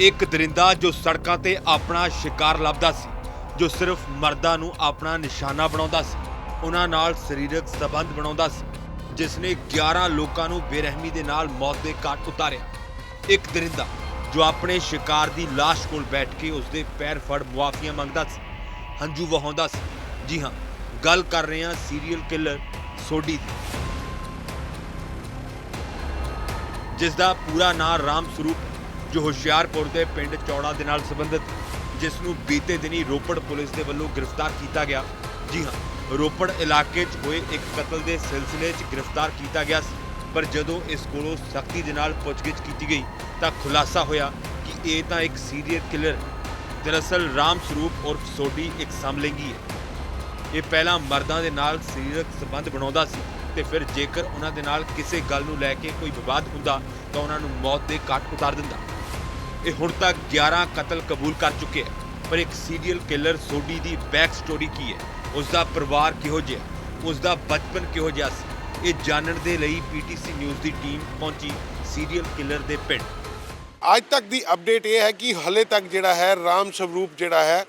ਇੱਕ ਦਰਿੰਦਾ ਜੋ ਸੜਕਾਂ ਤੇ ਆਪਣਾ ਸ਼ਿਕਾਰ ਲੱਭਦਾ ਸੀ, ਜੋ ਸਿਰਫ ਮਰਦਾਂ ਨੂੰ ਆਪਣਾ ਨਿਸ਼ਾਨਾ ਬਣਾਉਂਦਾ ਸੀ, ਉਹਨਾਂ ਨਾਲ ਸਰੀਰਕ ਸਬੰਧ ਬਣਾਉਂਦਾ ਸੀ, ਜਿਸ ਨੇ 11 ਲੋਕਾਂ ਨੂੰ ਬੇਰਹਿਮੀ ਦੇ ਨਾਲ ਮੌਤ ਦੇ ਘਾਟ ਉਤਾਰਿਆ। ਇੱਕ ਦਰਿੰਦਾ ਜੋ ਆਪਣੇ ਸ਼ਿਕਾਰ ਦੀ ਲਾਸ਼ ਕੋਲ ਬੈਠ ਕੇ ਉਸਦੇ ਪੈਰ ਫੜ ਮੁਆਫੀਆਂ ਮੰਗਦਾ ਸੀ, ਹੰਝੂ ਵਹਾਉਂਦਾ ਸੀ। ਜੀ ਹਾਂ, ਗੱਲ ਕਰ ਰਹੇ ਹਾਂ ਸੀਰੀਅਲ ਕਿਲਰ ਸੋਢੀ ਦੀ। ਜਿਸ ਦਾ ਪੂਰਾ ਨਾਮ ਰਾਮ ਸਰੂਪ ਜੋ ਹੁਸ਼ਿਆਰਪੁਰ ਦੇ ਪਿੰਡ ਚੌੜਾ ਦੇ ਨਾਲ ਸੰਬੰਧਿਤ, ਜਿਸ ਨੂੰ ਬੀਤੇ ਦਿਨੀ ਰੋਪੜ ਪੁਲਿਸ ਦੇ ਵੱਲੋਂ ਗ੍ਰਿਫਤਾਰ ਕੀਤਾ ਗਿਆ। ਜੀ ਹਾਂ, ਰੋਪੜ ਇਲਾਕੇ 'ਚ ਹੋਏ ਇੱਕ ਕਤਲ ਦੇ ਸਿਲਸਿਲੇ 'ਚ ਗ੍ਰਿਫਤਾਰ ਕੀਤਾ ਗਿਆ ਸੀ, ਪਰ ਜਦੋਂ ਇਸ ਕੋਲੋਂ ਸਖਤੀ ਦੇ ਨਾਲ ਪੁੱਛਗਿੱਛ ਕੀਤੀ ਗਈ, ਤਾਂ ਖੁਲਾਸਾ ਹੋਇਆ ਕਿ ਇਹ ਤਾਂ ਇੱਕ ਸੀਰੀਅਲ ਕਿਲਰ ਦਰਅਸਲ, ਰਾਮ ਸਰੂਪ ਉਰਫ ਸੋਢੀ ਇੱਕ ਸਮਲਿੰਗੀ ਹੈ। ਇਹ ਪਹਿਲਾਂ ਮਰਦਾਂ ਦੇ ਨਾਲ ਸਰੀਰਕ ਸੰਬੰਧ ਬਣਾਉਂਦਾ ਸੀ ਤੇ ਫਿਰ ਜੇਕਰ ਉਹਨਾਂ ਦੇ ਨਾਲ ਕਿਸੇ ਗੱਲ ਨੂੰ ਲੈ ਕੇ ਕੋਈ ਵਿਵਾਦ ਹੁੰਦਾ, ਤਾਂ ਉਹਨਾਂ ਨੂੰ ਮੌਤ ਦੇ ਘਾਟ ਉਤਾਰ ਦਿੰਦਾ। ਇਹ ਹੁਣ ਤੱਕ 11 ਕਤਲ ਕਬੂਲ ਕਰ ਚੁੱਕੇ ਹੈ ਪਰ ਇੱਕ ਸੀਰੀਅਲ ਕਿਲਰ ਸੋਢੀ ਦੀ ਬੈਕ ਸਟੋਰੀ ਕੀ ਹੈ? ਉਸ ਦਾ ਪਰਿਵਾਰ ਕਿਹੋ ਜਿਹਾ ਉਸ ਦਾ ਬਚਪਨ ਕਿਹੋ ਜਿਹਾ ਸੀ? ਇਹ ਜਾਣਨ ਦੇ ਲਈ ਪੀਟੀਸੀ ਨਿਊਜ਼ ਦੀ ਟੀਮ ਪਹੁੰਚੀ ਸੀਰੀਅਲ ਕਿਲਰ ਦੇ ਪਿੰਡ। ਅੱਜ ਤੱਕ ਦੀ ਅਪਡੇਟ ਇਹ ਹੈ ਕਿ ਹਲੇ ਤੱਕ ਜਿਹੜਾ ਹੈ, ਰਾਮ ਸਵਰੂਪ ਜਿਹੜਾ ਹੈ,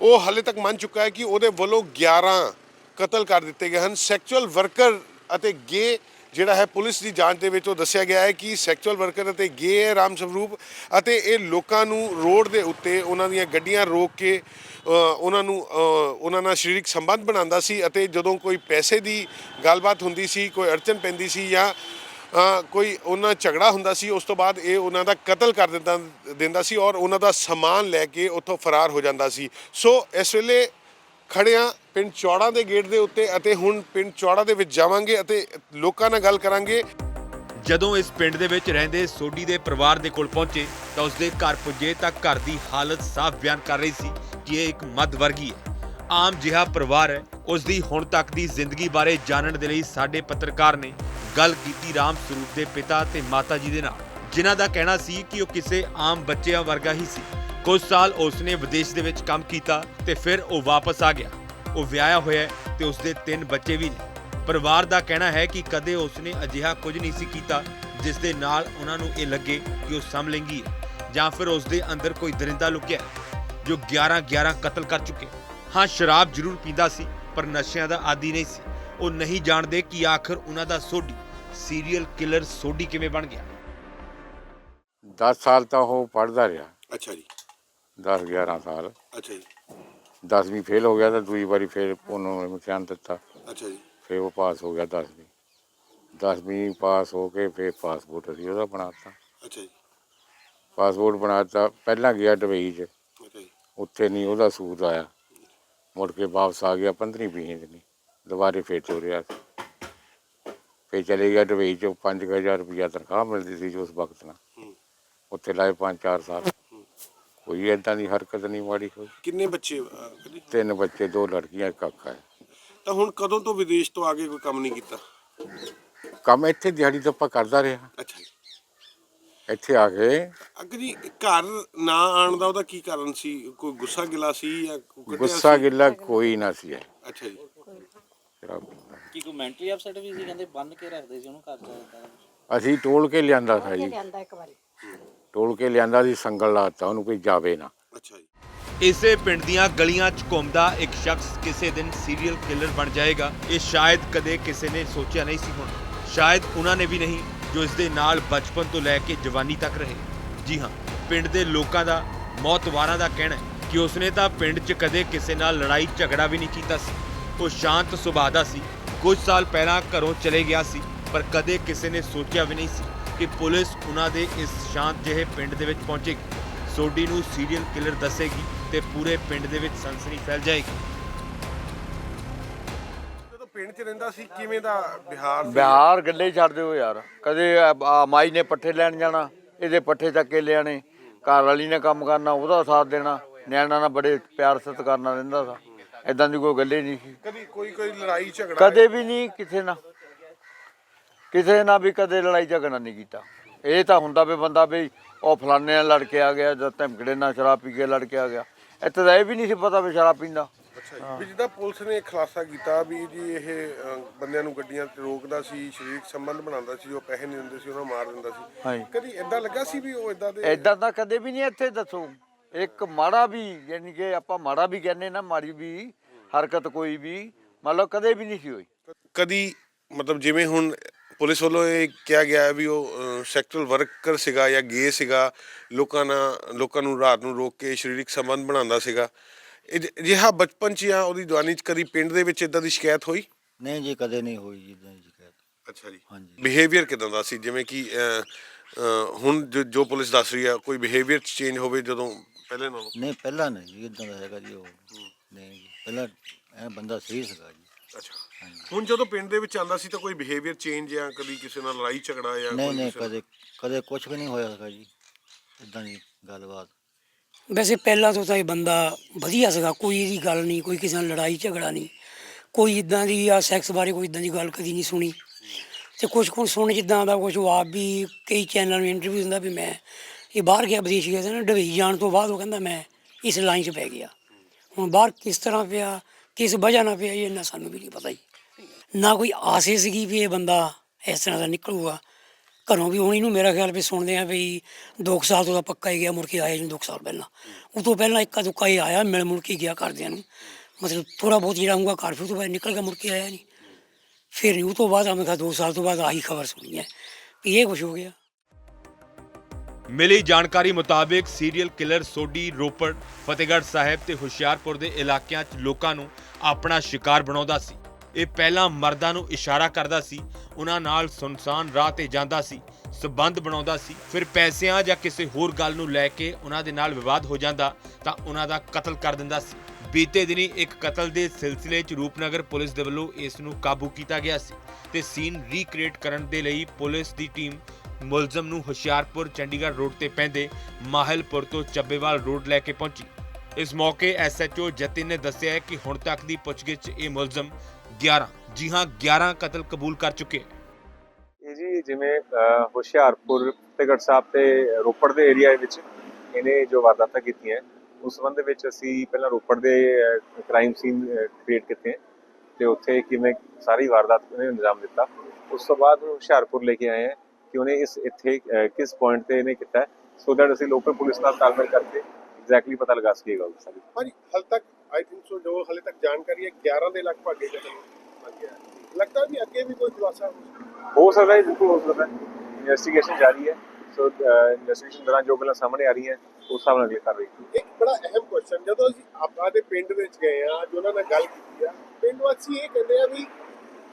ਉਹ ਹਲੇ ਤੱਕ ਮੰਨ ਚੁੱਕਾ ਹੈ ਕਿ ਉਹਦੇ ਵੱਲੋਂ 11 ਕਤਲ ਕਰ ਦਿੱਤੇ ਗਏ ਹਨ। ਸੈਕਚੁਅਲ ਵਰਕਰ ਅਤੇ ਗੇ ਜਿਹੜਾ ਹੈ ਪੁਲਿਸ ਦੀ ਜਾਂਚ ਦੇ ਵਿੱਚ ਉਹ ਦੱਸਿਆ ਗਿਆ ਹੈ ਕਿ ਸੈਕਚੁਅਲ ਵਰਕਰ ਅਤੇ ਗੇ ਹੈ ਰਾਮ ਸਵਰੂਪ ਅਤੇ ਇਹ ਲੋਕਾਂ ਨੂੰ ਰੋਡ ਦੇ ਉੱਤੇ ਉਹਨਾਂ ਦੀਆਂ ਗੱਡੀਆਂ ਰੋਕ ਕੇ ਉਹਨਾਂ ਨੂੰ ਉਹਨਾਂ ਨਾਲ ਸਰੀਰਕ ਸੰਬੰਧ ਬਣਾਉਂਦਾ ਸੀ ਅਤੇ ਜਦੋਂ ਕੋਈ ਪੈਸੇ ਦੀ ਗੱਲਬਾਤ ਹੁੰਦੀ ਸੀ, ਕੋਈ ਅੜਚਨ ਪੈਂਦੀ ਸੀ ਜਾਂ ਕੋਈ ਉਹਨਾਂ ਝਗੜਾ ਹੁੰਦਾ ਸੀ, ਉਸ ਤੋਂ ਬਾਅਦ ਇਹ ਉਹਨਾਂ ਦਾ ਕਤਲ ਕਰ ਦਿੰਦਾ ਦਿੰਦਾ ਸੀ ਔਰ ਉਹਨਾਂ ਦਾ ਸਮਾਨ ਲੈ ਕੇ ਉੱਥੋਂ ਫਰਾਰ ਹੋ ਜਾਂਦਾ ਸੀ। ਸੋ ਇਸ ਵੇਲੇ ਖੜਿਆਂ ਪਿੰਡ ਚੌੜਾ ਦੇ ਗੇਟ ਦੇ ਉੱਤੇ ਅਤੇ ਹੁਣ ਪਿੰਡ ਚੌੜਾ ਦੇ ਵਿੱਚ ਜਾਵਾਂਗੇ ਅਤੇ ਲੋਕਾਂ ਨਾਲ ਗੱਲ ਕਰਾਂਗੇ। ਜਦੋਂ ਇਸ ਪਿੰਡ ਦੇ ਵਿੱਚ ਰਹਿੰਦੇ ਸੋਢੀ ਦੇ ਪਰਿਵਾਰ ਦੇ ਕੋਲ ਪਹੁੰਚੇ ਤਾਂ ਉਸਦੇ ਘਰ ਪੁੱਜੇ ਤਾਂ ਘਰ ਦੀ ਹਾਲਤ ਸਾਫ਼ ਬਿਆਨ ਕਰ ਰਹੀ ਸੀ ਕਿ ਇਹ ਇੱਕ ਮੱਧ ਵਰਗੀ ਹੈ। ਆਮ ਜਿਹਾ ਪਰਿਵਾਰ ਹੈ। ਉਸ ਦੀ ਹੁਣ ਤੱਕ ਦੀ ਜ਼ਿੰਦਗੀ ਬਾਰੇ ਜਾਣਨ ਦੇ ਲਈ ਸਾਡੇ ਪੱਤਰਕਾਰ ਨੇ ਗੱਲ ਕੀਤੀ ਰਾਮ ਸਰੂਪ ਦੇ ਪਿਤਾ ਤੇ ਮਾਤਾ ਜੀ ਦੇ ਨਾਲ, ਜਿਨ੍ਹਾਂ ਦਾ ਕਹਿਣਾ ਸੀ ਕਿ ਉਹ ਕਿਸੇ ਆਮ ਬੱਚਿਆਂ ਵਰਗਾ ਹੀ ਸੀ। ਕੁਝ ਸਾਲ ਉਸਨੇ ਵਿਦੇਸ਼ ਦੇ ਵਿੱਚ ਕੰਮ ਕੀਤਾ ਤੇ ਫਿਰ ਉਹ ਵਾਪਸ ਆ ਗਿਆ। ਉਹ ਵਿਆਹਿਆ ਹੋਇਆ ਤੇ ਉਸਦੇ ਤਿੰਨ ਬੱਚੇ ਵੀ ਨੇ। ਪਰਿਵਾਰ ਦਾ ਕਹਿਣਾ ਹੈ ਕਿ ਕਦੇ ਉਸਨੇ ਅਜਿਹਾ ਕੁਝ ਨਹੀਂ ਸੀ ਕੀਤਾ ਜਿਸ ਦੇ ਨਾਲ ਉਹਨਾਂ ਨੂੰ ਇਹ ਲੱਗੇ ਕਿ ਉਹ ਸਮਲਿੰਗੀ ਹੈ ਜਾਂ ਫਿਰ ਉਸਦੇ ਅੰਦਰ ਕੋਈ ਦਰਿੰਦਾ ਲੁਕਿਆ ਹੈ ਜੋ 11 11 ਕਤਲ ਕਰ ਚੁੱਕੇ ਹਾਂ। ਸ਼ਰਾਬ ਜ਼ਰੂਰ ਪੀਂਦਾ ਸੀ ਪਰ ਨਸ਼ਿਆਂ ਦਾ ਆਦੀ ਨਹੀਂ ਸੀ। ਉਹ ਨਹੀਂ ਜਾਣਦੇ ਕਿ ਆਖਰ ਉਹਨਾਂ ਦਾ ਸੋਢੀ ਸੀਰੀਅਲ ਕਿਲਰ ਸੋਢੀ ਕਿਵੇਂ ਬਣ ਗਿਆ। 10 ਸਾਲ ਤਾਂ ਉਹ ਪੜ੍ਹਦਾ ਰਿਹਾ। ਅੱਛਾ ਜੀ। 10 11 ਸਾਲ। ਅੱਛਾ ਜੀ। 10ਵੀਂ ਫੇਲ ਹੋ ਗਿਆ ਤਾਂ ਦੂਜੀ ਵਾਰੀ ਫੇਰ ਉਹਨੂੰ ਇਮਤਿਹਾਨ ਦਿੱਤਾ। ਅੱਛਾ ਜੀ। ਫੇਰ ਉਹ ਪਾਸ ਹੋ ਗਿਆ 10ਵੀਂ 10ਵੀਂ ਪਾਸ ਹੋ ਕੇ ਫੇਰ ਪਾਸਪੋਰਟ ਅਸੀਂ ਉਹਦਾ ਬਣਾਤਾ ਅੱਛਾ ਜੀ। ਪਾਸਪੋਰਟ ਬਣਾਤਾ ਪਹਿਲਾਂ ਗਿਆ ਦੁਬਈ 'ਚ। ਅੱਛਾ ਜੀ। ਉੱਥੇ ਨਹੀਂ ਉਹਦਾ ਸੂਤ ਆਇਆ। ਮੁੜ ਕੇ ਵਾਪਸ ਆ ਗਿਆ 15ਵੀਂ ਵੀਹ ਦਿਨੀ ਦੁਬਾਰੇ ਫੇਰ ਚੋਰਿਆ ਫੇਰ ਚਲੇ ਗਿਆ ਦੁਬਈ 'ਚ 5000 ਰੁਪਇਆ ਤਨਖਾਹ ਮਿਲਦੀ ਸੀ ਉਸ ਵਕਤ ਨਾਲ। ਉੱਥੇ ਲਾਏ 5-4 ਸਾਲ। ਕੋਈ ਏਦਾਂ ਦੀ ਹਰਕਤ ਨਹੀਂ ਮਾੜੀ ਹੋਈ ਕਿੰਨੇ ਬੱਚੇ? ਤਿੰਨ ਬੱਚੇ ਦੋ ਲੜਕੀਆਂ ਇੱਕ ਕਾਕਾ ਹੈ। ਤਾਂ ਹੁਣ ਕਦੋਂ ਤੋਂ ਵਿਦੇਸ਼ ਤੋਂ ਆ ਕੇ ਕੋਈ ਕੰਮ ਨਹੀਂ ਕੀਤਾ? ਕੰਮ ਇੱਥੇ ਦਿਹਾੜੀ ਦੱਪਾ ਕਰਦਾ ਰਿਹਾ। ਅੱਛਾ ਜੀ। ਇੱਥੇ ਆ ਕੇ ਅੱਗੇ ਜੀ ਘਰ ਨਾ ਆਉਣ ਦਾ ਉਹਦਾ ਕੀ ਕਾਰਨ ਸੀ? ਕੋਈ ਗੁੱਸਾ ਗਿਲਾ ਸੀ ਜਾਂ ਕੋਈ ਕੱਢਿਆ ਗੁੱਸਾ ਸੀ? ਗਿੱਲਾ ਕੋਈ ਨਾ ਸੀ। ਅੱਛਾ ਜੀ। ਸ਼ਰਾਬ ਪੀਂਦਾ। ਕੀ ਕੋਈ ਮੈਂਟਲੀ ਅਪਸੈਟ ਵੀ ਸੀ? ਕਹਿੰਦੇ ਬੰਨ ਕੇ ਰੱਖਦੇ ਸੀ ਉਹਨੂੰ ਘਰ ਚ ਏਦਾਂ। ਅਸੀਂ ਟੋਲ ਕੇ ਲਿਆਂਦਾ ਸੀ ਜੀ। ਲਿਆਂਦਾ ਇੱਕ ਵਾਰੀ। ਟੋਲ ਕੇ ਲਿਆਂਦਾ ਸੀ ਸੰਗਲ ਲਾਤਾ ਉਹਨੂੰ ਕੋਈ ਜਾਵੇ ਨਾ। ਅੱਛਾ ਜੀ। ਇਸੇ ਪਿੰਡ ਦੀਆਂ ਗਲੀਆਂ 'ਚ ਘੁੰਮਦਾ ਇੱਕ ਸ਼ਖਸ ਕਿਸੇ ਦਿਨ ਸੀਰੀਅਲ ਕਿਲਰ ਬਣ ਜਾਏਗਾ। ਇਹ ਸ਼ਾਇਦ ਕਦੇ ਕਿਸੇ ਨੇ ਸੋਚਿਆ ਨਹੀਂ ਸੀ ਹੁਣ। ਸ਼ਾਇਦ ਉਹਨਾਂ ਨੇ ਵੀ ਨਹੀਂ ਜੋ ਇਸ ਦੇ ਨਾਲ ਬਚਪਨ ਤੋਂ ਲੈ ਕੇ ਜਵਾਨੀ ਤੱਕ ਰਹੇ। ਜੀ ਹਾਂ ਪਿੰਡ ਦੇ ਲੋਕਾਂ ਦਾ ਮੌਤਵਾਰਾਂ ਦਾ ਕਹਿਣਾ ਹੈ ਕਿ ਉਸਨੇ ਤਾਂ ਪਿੰਡ 'ਚ ਕਦੇ ਕਿਸੇ ਨਾਲ ਲੜਾਈ ਝਗੜਾ ਵੀ ਨਹੀਂ ਕੀਤਾ ਸੀ। ਉਹ ਸ਼ਾਂਤ ਸੁਭਾਅ ਦਾ ਸੀ। ਕੁਝ ਸਾਲ ਪਹਿਲਾਂ ਘਰੋਂ ਚਲੇ ਗਿਆ ਸੀ। ਪਰ ਕਦੇ ਕਿਸੇ ਨੇ ਸੋਚਿਆ ਵੀ ਨਹੀਂ ਸੀ ਕਿ ਪੁਲਿਸ ਉਹਨਾਂ ਦੇ ਇਸ ਸ਼ਾਂਤ ਜਿਹੇ ਪਿੰਡ ਦੇ ਵਿੱਚ ਪਹੁੰਚੇਗੀ। ਸੋਢੀ ਨੂੰ ਸੀਰੀਅਲ ਕਿਲਰ ਦੱਸੇਗੀ ਤੇ ਪੂਰੇ ਪਿੰਡ ਦੇ ਵਿੱਚ ਸਨਸਨੀ ਫੈਲ ਜਾਏਗੀ। ਜਦੋਂ ਪਿੰਡ 'ਚ ਰਹਿੰਦਾ ਸੀ ਕਿਵੇਂ ਦਾ ਬਿਹਾਰ ਸੀ? ਬਿਹਾਰ ਗੱਲੇ ਛੱਡ ਦਿਓ ਯਾਰ। ਕਦੇ ਆ- ਆ ਮਾਈ ਨੇ ਪੱਠੇ ਲੈਣ ਜਾਣਾ ਇਹਦੇ ਪੱਠੇ ਚੱਕ ਕੇ ਲਿਆਣੇ ਘਰ ਵਾਲੀ ਨੇ ਕੰਮ ਕਰਨਾ ਉਹਦਾ ਸਾਥ ਦੇਣਾ ਨਿਆਣਾ ਨਾਲ ਬੜੇ ਪਿਆਰ ਸਤਿਕਾਰ ਨਾਲ ਰਹਿੰਦਾ ਸੀ। ਐਦਾਂ ਦੀ ਕੋਈ ਗੱਲੇ ਨਹੀਂ ਸੀ। ਕਦੀ ਕੋਈ ਕੋਈ ਲੜਾਈ ਝਗੜਾ? ਕਦੇ ਵੀ ਨਹੀਂ ਕਿਸੇ ਨਾਲ। ਕਿਸੇ ਨਾਲ ਵੀ ਕਦੇ ਲੜਾਈ ਝਗੜਾ ਨਹੀਂ ਕੀਤਾ। ਇਹ ਤਾਂ ਹੁੰਦਾ ਵੀ ਬੰਦਾ ਵੀ ਉਹ ਫਲਾਣੇ ਨਾਲ ਲੜ ਕੇ ਆ ਗਿਆ ਜਾਂ ਧਮਕੜੇ ਨਾਲ ਸ਼ਰਾਬ ਪੀ ਕੇ ਲੜ ਕੇ ਆ ਗਿਆ। ਇੱਥੇ ਤਾਂ ਇਹ ਵੀ ਨਹੀਂ ਸੀ ਪਤਾ ਵੀ ਸ਼ਰਾਬ ਪੀਂਦਾ। ਅੱਛਾ ਜੀ। ਵੀ ਜਿੱਦਾਂ ਪੁਲਿਸ ਨੇ ਖੁਲਾਸਾ ਕੀਤਾ ਵੀ ਜੀ ਇਹ ਬੰਦਿਆਂ ਨੂੰ ਗੱਡੀਆਂ ਤੇ ਰੋਕਦਾ ਸੀ ਸਰੀਰਕ ਸੰਬੰਧ ਬਣਾਉਂਦਾ ਸੀ ਜੋ ਪੈਸੇ ਨਹੀਂ ਦਿੰਦੇ ਸੀ ਉਹਨਾਂ ਨੂੰ ਮਾਰ ਦਿੰਦਾ ਸੀ। ਹਾਂਜੀ। ਕਦੀ ਇਦਾਂ ਲੱਗਾ ਸੀ ਵੀ ਉਹ ਇਦਾਂ ਦੇ ਐਦਾਂ ਤਾਂ ਕਦੇ ਵੀ ਨਹੀਂ ਇੱਥੇ ਦੱਸੋ। ਇੱਕ ਮਾੜਾ ਵੀ ਯਾਨੀ ਕਿ ਆਪਾਂ ਮਾੜਾ ਵੀ ਕਹਿੰਦੇ ਨਾ ਮਾੜੀ ਵੀ ਹਰਕਤ ਕੋਈ ਵੀ ਮਤਲਬ ਕਦੇ ਵੀ ਨਹੀਂ ਸੀ ਹੋਈ। ਕਦੀ ਮਤਲਬ ਜਿਵੇਂ ਹੁਣ ਪੁਲਿਸ ਵੱਲੋਂ ਇਹ ਕਿਹਾ ਗਿਆ ਵੀ ਉਹ ਸੈਕਟਰਲ ਵਰਕਰ ਸੀਗਾ ਜਾਂ ਗੇ ਸੀਗਾ ਲੋਕਾਂ ਨਾਲ ਲੋਕਾਂ ਨੂੰ ਰਾਤ ਨੂੰ ਰੋਕ ਕੇ ਸਰੀਰਕ ਸੰਬੰਧ ਬਣਾਉਂਦਾ ਸੀਗਾ। ਇਹ ਜ- ਅਜਿਹਾ ਬਚਪਨ ਚ ਜਾਂ ਉਹਦੀ ਜਵਾਨੀ ਚ ਕਦੀ ਪਿੰਡ ਦੇ ਵਿੱਚ ਇਦਾਂ ਦੀ ਸ਼ਿਕਾਇਤ ਹੋਈ? ਨਹੀਂ ਜੀ ਕਦੇ ਨਹੀਂ ਹੋਈ ਇਦਾਂ ਦੀ ਸ਼ਿਕਾਇਤ। ਅੱਛਾ ਜੀ। ਹਾਂਜੀ। ਬਿਹੇਵੀਅਰ ਕਿਦਾਂ ਦਾ ਸੀ? ਜਿਵੇਂ ਕਿ ਹੁਣ ਜੋ- ਪੁਲਿਸ ਦੱਸ ਰਹੀ ਹੈ ਕੋਈ ਬਿਹੇਵੀਅਰ ਚੇਂਜ ਹੋਵੇ ਜਦੋਂ ਪਹਿਲੇ ਨਾਲੋਂ? ਨਹੀਂ ਪਹਿਲਾਂ ਨਹੀਂ ਜੀ ਇਦਾਂ ਦਾ ਹੈਗਾ ਜੀ ਉਹ। ਨਹੀਂ ਜੀ ਪਹਿਲਾਂ ਇਹ ਬੰਦਾ ਸਹੀ ਸੀਗਾ ਜੀ। ਅੱਛਾ। ਹੁਣ ਜਦੋਂ ਪਿੰਡ ਦੇ ਵਿੱਚ ਆਉਂਦਾ ਸੀ ਤਾਂ ਕੋਈ ਬਿਹੇਵੀਅਰ ਚੇਂਜ ਜਾਂ ਕਦੀ ਕਿਸੇ ਨਾਲ ਲੜਾਈ ਝਗੜਾ ਜਾਂ ਨਹੀਂ ਕੋਈ ਨਹੀਂ ਕਿਸੇ ਨਾਲ- ਕਦੇ ਕਦੇ ਕੁਝ ਵੀ ਨਹੀਂ ਹੋਇਆ ਸੀਗਾ ਜੀ ਇਦਾਂ ਦੀ ਗੱਲਬਾਤ। ਵੈਸੇ ਪਹਿਲਾਂ ਤੋਂ ਤਾਂ ਇਹ ਬੰਦਾ ਵਧੀਆ ਸੀਗਾ ਕੋਈ ਇਹਦੀ ਗੱਲ ਨਹੀਂ ਕੋਈ ਕਿਸੇ ਨਾਲ ਲੜਾਈ ਝਗੜਾ ਨਹੀਂ। ਕੋਈ ਇਦਾਂ ਦੀ ਆ ਸੈਕਸ ਬਾਰੇ ਕੋਈ ਇਦਾਂ ਦੀ ਗੱਲ ਕਦੀ ਨਹੀਂ ਸੁਣੀ। ਤੇ ਕੁਝ ਕੁਝ ਸੁਣ ਜਿੱਦਾਂ ਦਾ ਕੁਝ ਉਹ ਆਪ ਵੀ ਕਈ ਚੈਨਲ ਨੂੰ ਇੰਟਰਵਿਊ ਦਿੰਦਾ ਵੀ ਮੈਂ ਇਹ ਬਾਹਰ ਗਿਆ ਵਿਦੇਸ਼ ਗਿਆ ਸੀ ਨਾ ਡਬਈ ਜਾਣ ਤੋਂ ਬਾਅਦ ਉਹ ਕਹਿੰਦਾ ਮੈਂ ਇਸ ਲਾਈਨ 'ਚ ਪੈ ਗਿਆ। ਹੁਣ ਬਾਹਰ ਕਿਸ ਤਰ੍ਹਾਂ ਪਿਆ ਕਿਸ ਵਜ੍ਹਾ ਨਾਲ ਪਿਆ ਇਹ ਨਾ ਸਾਨੂੰ ਵੀ ਨਹੀਂ ਪਤਾ ਜੀ। ਨਾ ਕੋਈ ਆਸੇ ਸੀਗੀ ਵੀ ਇਹ ਬੰਦਾ ਇਸ ਤਰ੍ਹਾਂ ਦਾ ਨਿਕਲੂਗਾ। ਘਰੋਂ ਵੀ ਹੁਣ ਇਹਨੂੰ ਮੇਰਾ ਖਿਆਲ ਵੀ ਸੁਣਦੇ ਆ ਵੀ 2 ਸਾਲ ਤੋਂ ਤਾਂ ਪੱਕਾ ਹੀ ਗਿਆ, ਮੁੜ ਕੇ ਆਇਆ ਨੂੰ 2 ਸਾਲ ਪਹਿਲਾਂ। ਉਹ ਤੋਂ ਪਹਿਲਾਂ ਇੱਕਾ ਦੁੱਕਾ ਹੀ ਆਇਆ, ਮਿਲ ਮੁੜ ਕੇ ਗਿਆ ਘਰਦਿਆਂ ਨੂੰ। ਮਤਲਬ ਥੋੜਾ ਬਹੁਤ ਜਿਹੜਾ ਹੋਊਗਾ ਕਾਰਫਿਊ ਤੋਂ ਬਾਅਦ ਨਿਕਲ ਗਿਆ, ਮੁੜ ਕੇ ਆਇਆ ਨਹੀਂ ਫਿਰ ਉਹ ਤੋਂ ਬਾਅਦ ਮੈਂ ਕਿਹਾ 2 ਸਾਲ ਤੋਂ ਬਾਅਦ ਆਹੀ ਖਬਰ ਸੁਣੀ ਹੈ ਵੀ ਇਹ ਕੁਝ ਹੋ ਗਿਆ। ਮਿਲੀ ਜਾਣਕਾਰੀ ਮੁਤਾਬਿਕ ਸੀਰੀਅਲ ਕਿਲਰ ਸੋਢੀ ਰੋਪੜ, ਫਤਿਹਗੜ੍ਹ ਸਾਹਿਬ ਤੇ ਹੁਸ਼ਿਆਰਪੁਰ ਦੇ ਇਲਾਕਿਆਂ 'ਚ ਲੋਕਾਂ ਨੂੰ ਆਪਣਾ ਸ਼ਿਕਾਰ ਬਣਾਉਂਦਾ ਸੀ। ਇਹ ਪਹਿਲਾਂ ਮਰਦਾਂ ਨੂੰ ਇਸ਼ਾਰਾ ਕਰਦਾ ਸੀ, ਉਹਨਾਂ ਨਾਲ ਸੁਨਸਾਨ ਰਾਹ ਤੇ ਜਾਂਦਾ ਸੀ, ਸਬੰਧ ਬਣਾਉਂਦਾ ਸੀ, ਫਿਰ ਪੈਸਿਆਂ ਜਾਂ ਕਿਸੇ ਹੋਰ ਗੱਲ ਨੂੰ ਲੈ ਕੇ ਉਹਨਾਂ ਦੇ ਨਾਲ ਵਿਵਾਦ ਹੋ ਜਾਂਦਾ ਤਾਂ ਉਹਨਾਂ ਦਾ ਕਤਲ ਕਰ ਦਿੰਦਾ ਸੀ। ਬੀਤੇ ਦਿਨੀ ਇੱਕ ਕਤਲ ਦੇ ਸਿਲਸਿਲੇ 'ਚ ਰੂਪਨਗਰ ਪੁਲਿਸ ਦੇ ਵੱਲੋਂ ਇਸ ਨੂੰ ਕਾਬੂ ਕੀਤਾ ਗਿਆ ਸੀ ਤੇ ਸੀਨ ਰੀਕ੍ਰੀਏਟ ਕਰਨ ਦੇ ਲਈ ਪੁਲਿਸ ਦੀ ਟੀਮ ਮੁਲਜ਼ਮ ਨੂੰ ਹੁਸ਼ਿਆਰਪੁਰ, ਚੰਡੀਗੜ੍ਹ ਰੋਡ ਤੇ ਪੈਂਦੇ ਮਾਹਲਪੁਰ ਤੋਂ ਚੱਬੇਵਾਲ ਰੋਡ ਲੈ ਕੇ ਪਹੁੰਚੀ। ਇਸ ਮੌਕੇ ਐਸਐਚਓ ਜਤਿਨ ਨੇ ਦੱਸਿਆ ਹੈ ਕਿ ਹੁਣ ਤੱਕ ਦੀ ਪੁੱਛਗਿੱਛ ਇਹ ਮੁਲਜ਼ਮ 11 ਜੀ ਹਾਂ 11 ਕਤਲ ਕਬੂਲ ਕਰ ਚੁੱਕੇ। ਹੈ ਇਹ ਜੀ ਜਿਵੇਂ ਅਹ, ਹੁਸ਼ਿਆਰਪੁਰ ਫਤਿਹਗੜ੍ਹ ਸਾਹਿਬ ਤੇ ਰੋਪੜ ਦੇ ਏਰੀਆ ਵਿੱਚ ਇਹਨੇ ਜੋ ਵਾਰਦਾਤਾਂ ਕੀਤੀਆਂ ਉਸ ਸੰਬੰਧ ਵਿੱਚ ਅਸੀਂ ਪਹਿਲਾਂ ਰੋਪੜ ਦੇ ਕ੍ਰਾਈਮ ਸੀਨ ਕ੍ਰੀਏਟ ਕੀਤੇ ਹੈ। ਤੇ ਉੱਥੇ ਕਿਵੇਂ ਸਾਰੀ ਵਾਰਦਾਤ ਨੇ ਅੰਜਾਮ ਦਿੱਤਾ। ਉਸ ਤੋਂ ਬਾਅਦ ਉਹਨੂੰ ਹੁਸ਼ਿਆਰਪੁਰ ਲੈ ਕੇ ਆਏ ਹੈ ਕਿ ਉਹਨੇ ਇਸ ਇੱਥੇ ਅਹ, ਕਿਸ ਪੁਆਇੰਟ ਤੇ ਇਹਨੇ ਕੀਤਾ ਸੋ ਦੈਟ ਅਸੀਂ ਲੋਕਲ ਪੁਲਿਸ ਨਾਲ ਤਾਲਮੇਲ ਕਰਕੇ ਐਗਜ਼ੈਕਟਲੀ ਪਤਾ ਲਗਾ ਸਕੀਏਗਾ ਉਸ ਸਾਰੀ। ਹਾਂਜੀ ਹਾਲ ਤੱਕ ਆਈ ਥਿੰਕ ਸੋ ਜੋ ਹਾਲੇ ਤੱਕ ਜਾਣਕਾਰੀ ਹੈ 11 ਦੇ ਲਗਭਗ ਇਹ ਕਤਲ ਬਣ ਗਿਆ। ਹੈ। ਲੱਗਦਾ ਵੀ ਅੱਗੇ ਵੀ ਕੋਈ ਖੁਲਾਸਾ ਹੋ ਸਕਦਾ। ਹੋ ਸਕਦਾ ਹੈ ਬਿਲਕੁਲ ਹੋ ਸਕਦਾ ਹੈ। ਇਨਵੈਸਟੀਗੇਸ਼ਨ ਜਾਰੀ ਹੈ। ਸੋ ਇਨਵੈਸਟੀਗੇਸ਼ਨ ਦੌਰਾਨ ਜੋ ਗੱਲਾਂ ਸਾਹਮਣੇ ਆ ਰਹੀਆਂ ਉਸ ਹਿਸਾਬ ਨਾਲ ਅਗਲੀ ਕਾਰਵਾਈ ਇੱਕ ਬੜਾ ਅਹਿਮ ਕੁਐਸਚਨ ਜਦੋਂ ਅਸੀਂ ਆਪਾਂ ਦੇ ਪਿੰਡ ਵਿੱਚ ਗਏ ਆ ਜੋ ਉਹਨਾਂ ਨਾਲ ਗੱਲ ਕੀਤੀ ਆ ਪਿੰਡ ਵਾਸੀ ਇਹ ਕਹਿੰਦੇ ਆ ਵੀ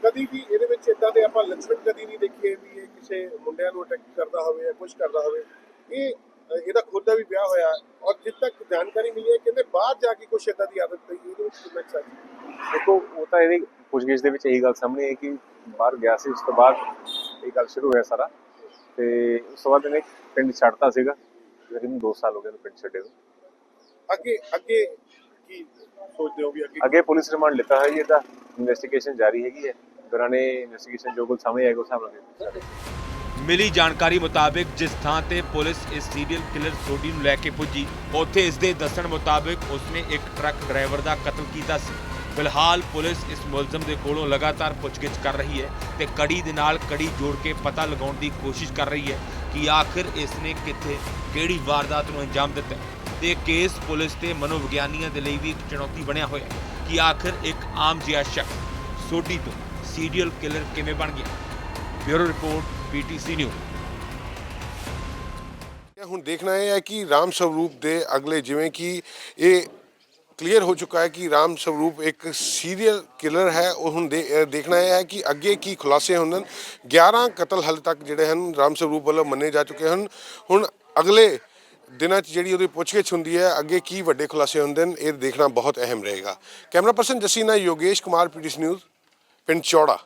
ਕਦੀ ਵੀ ਇਹਦੇ ਵਿੱਚ ਇਦਾਂ ਦੇ ਆਪਾਂ ਲੱਛਣ ਕਦੀ ਨਹੀਂ ਦੇਖੇ ਵੀ ਇਹ ਕਿਸੇ ਮੁੰਡਿਆਂ ਨੂੰ ਅਟੈਕ ਕਰਦਾ ਹੋਵੇ ਜਾਂ ਕੁਝ ਕਰਦਾ ਹੋਵੇ। ਇਹ ਇਹਦਾ ਖੁਦ ਦਾ ਵੀ ਵਿਆਹ ਹੋਇਆ ਔਰ ਜਿੱਦ ਤੱਕ ਜਾਣਕਾਰੀ ਮਿਲੀ ਹੈ ਕਹਿੰਦੇ ਬਾਹਰ ਜਾ ਕੇ ਕੁਝ ਇਦਾਂ ਦੀ ਆਦਤ ਪਈ ਇਹਦੇ ਵਿੱਚ ਕਿੰਨਾ ਸੱਚ? ਦੇਖੋ ਉਹ ਤਾਂ ਇਹਦੀ ਪੁੱਛਗਿੱਛ ਦੇ ਵਿੱਚ ਇਹੀ ਗੱਲ ਸਾਹਮਣੇ ਹੈ ਕਿ ਬਾਹਰ ਗਿਆ ਸੀ ਉਸ ਤੋਂ ਬਾਅਦ ਇਹ ਗੱਲ ਸ਼ੁਰੂ ਹੋਇਆ ਸਾਰਾ। ਤੇ ਉਸ ਤੋਂ ਬਾਅਦ ਇਹਨੇ ਪਿੰਡ ਛੱਡਤਾ ਸੀਗਾ ਤਕਰੀਬਨ 2 ਸਾਲ ਹੋ ਗਏ ਨੇ ਪਿੰਡ ਛੱਡੇ ਨੂੰ। ਅੱਗੇ ਅੱਗੇ ਕੀ ਸੋਚਦੇ ਹੋ ਵੀ ਅੱਗੇ? ਅੱਗੇ ਪੁਲਿਸ ਰਿਮਾਂਡ ਲਿੱਤਾ ਹੈ ਜੀ ਇਹਦਾ ਇਨਵੈਸਟੀਗੇਸ਼ਨ ਜਾਰੀ ਹੈਗੀ ਹੈ। ਦੌਰਾਨੇ ਇਨਵੈਸਟੀਗੇਸ਼ਨ ਜੋ ਕੁਝ ਸਾਹਮਣੇ ਆਏਗਾ ਉਸ ਹਿਸਾਬ ਨਾਲ। ਮਿਲੀ ਜਾਣਕਾਰੀ ਮੁਤਾਬਿਕ ਜਿਸ ਥਾਂ ਤੇ ਪੁਲਿਸ ਇਸ ਸੀਰੀਅਲ ਕਿਲਰ ਸੋਢੀ ਨੂੰ ਲੈ ਕੇ ਪੁੱਜੀ, ਉੱਥੇ ਇਸ ਦੇ ਦੱਸਣ ਮੁਤਾਬਿਕ ਉਸਨੇ ਇੱਕ ਟਰੱਕ ਡਰਾਈਵਰ ਦਾ ਕਤਲ ਕੀਤਾ ਸੀ ਫਿਲਹਾਲ ਪੁਲਿਸ ਇਸ ਮੁਲਜ਼ਮ ਦੇ ਕੋਲੋਂ ਲਗਾਤਾਰ ਪੁੱਛਗਿੱਛ ਕਰ ਰਹੀ ਹੈ ਤੇ ਕੜੀ ਦੇ ਨਾਲ ਕੜੀ ਜੋੜ ਕੇ ਪਤਾ ਲਗਾਉਣ ਦੀ ਕੋਸ਼ਿਸ਼ ਕਰ ਰਹੀ ਹੈ ਕਿ ਆਖਿਰ ਇਸ ਨੇ ਕਿੱਥੇ, ਕਿਹੜੀ ਵਾਰਦਾਤ ਨੂੰ ਅੰਜਾਮ ਦਿੱਤਾ ਹੈ। ਤੇ ਕੇਸ ਪੁਲਿਸ ਤੇ ਮਨੋਵਿਗਿਆਨੀਆਂ ਦੇ ਲਈ ਵੀ ਇੱਕ ਚੁਣੌਤੀ ਬਣਿਆ ਹੋਇਆ ਹੈ ਕਿ ਆਖਿਰ ਇੱਕ ਆਮ ਜਿਹਾ ਸ਼ਖਸ ਸੋਢੀ ਤੋਂ ਸੀਰੀਅਲ ਕਿਲਰ ਕਿਵੇਂ ਬਣ ਗਿਆ ਬਿਊਰੋ ਰਿਪੋਰਟ ਪੀਟੀਸੀ ਨਿਊਜ਼। ਹੁਣ ਦੇਖਣਾ ਇਹ ਹੈ ਕਿ ਰਾਮ ਸਵਰੂਪ ਦੇ ਅਗਲੇ ਜਿਵੇਂ ਕਿ ਇਹ ਕਲੀਅਰ ਹੋ ਚੁੱਕਾ ਹੈ ਕਿ ਰਾਮ ਸਵਰੂਪ ਇੱਕ ਸੀਰੀਅਲ ਕਿਲਰ ਹੈ, ਉਹ ਹੁਣ ਦੇਖਣਾ ਇਹ ਹੈ ਕਿ ਅੱਗੇ ਕੀ ਖੁਲਾਸੇ ਹੁੰਦੇ ਹਨ। 11 ਕਤਲ ਹਾਲੇ ਤੱਕ ਜਿਹੜੇ ਹਨ, ਰਾਮ ਸਵਰੂਪ ਵੱਲੋਂ ਮੰਨੇ ਜਾ ਚੁੱਕੇ ਹਨ। ਹੁਣ ਅਗਲੇ ਦਿਨਾਂ 'ਚ ਜਿਹੜੀ ਉਹਦੀ ਪੁੱਛਗਿੱਛ ਹੁੰਦੀ ਹੈ, ਅੱਗੇ ਕੀ ਵੱਡੇ ਖੁਲਾਸੇ ਹੁੰਦੇ ਨੇ ਇਹ ਦੇਖਣਾ ਬਹੁਤ ਅਹਿਮ ਰਹੇਗਾ। Camera person Jasina Yogesh Kumar, PTC news, ਪਿੰਡ ਚੌੜਾ।